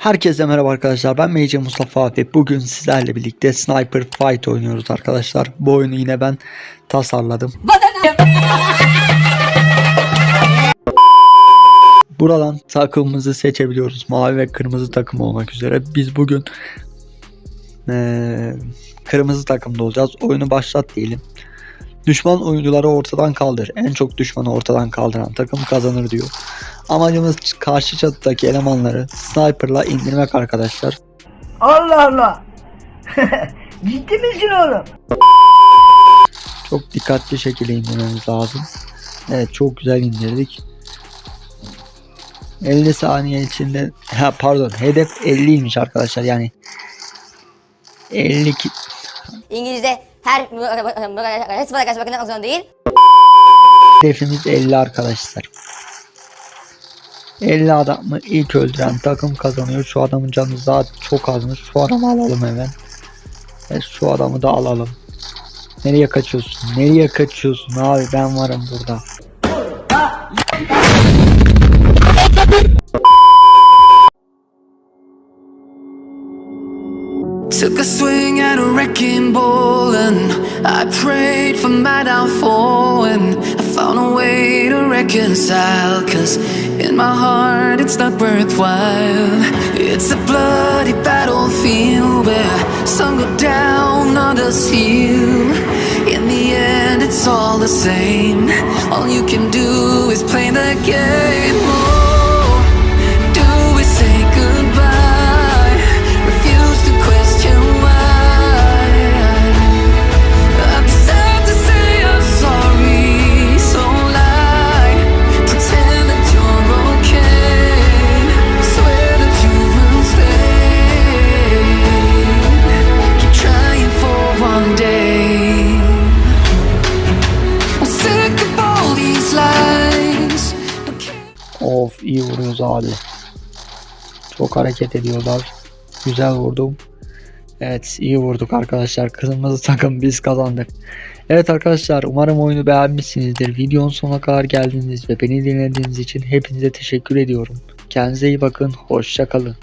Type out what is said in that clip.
Herkese merhaba arkadaşlar ben Meyce Mustafa ve bugün sizlerle birlikte Sniper Fight oynuyoruz arkadaşlar. Bu oyunu yine ben tasarladım. Buradan takımımızı seçebiliyoruz. Mavi ve kırmızı takım olmak üzere. Biz bugün eee, kırmızı takımda olacağız. Oyunu başlat diyelim. Düşman oyuncuları ortadan kaldır. En çok düşmanı ortadan kaldıran takım kazanır diyor. Amacımız karşı çatıdaki elemanları sniperla indirmek arkadaşlar. Allah Allah. Ciddi misin oğlum? Çok dikkatli şekilde indirmemiz lazım. Evet çok güzel indirdik. 50 saniye içinde ha pardon hedef 50'ymiş arkadaşlar yani 50 ki- İngilizce her hepsi bana karşı bakın zorunda değil. hedefimiz 50 arkadaşlar. 50 adamı ilk öldüren takım kazanıyor. Şu adamın canı zaten çok azmış. Şu adamı alalım hemen. Ve şu adamı da alalım. Nereye kaçıyorsun? Nereye kaçıyorsun abi? Ben varım burada. Took a swing at a wrecking ball and I prayed for my downfall and I found a way to reconcile. Cause in my heart it's not worthwhile. It's a bloody battlefield where some go down, others heal. In the end it's all the same. All you can do is play the game Of iyi vuruyoruz abi. Çok hareket ediyorlar. Güzel vurdum. Evet iyi vurduk arkadaşlar. Kırmızı takım biz kazandık. Evet arkadaşlar umarım oyunu beğenmişsinizdir. Videonun sonuna kadar geldiğiniz ve beni dinlediğiniz için hepinize teşekkür ediyorum. Kendinize iyi bakın. Hoşça kalın.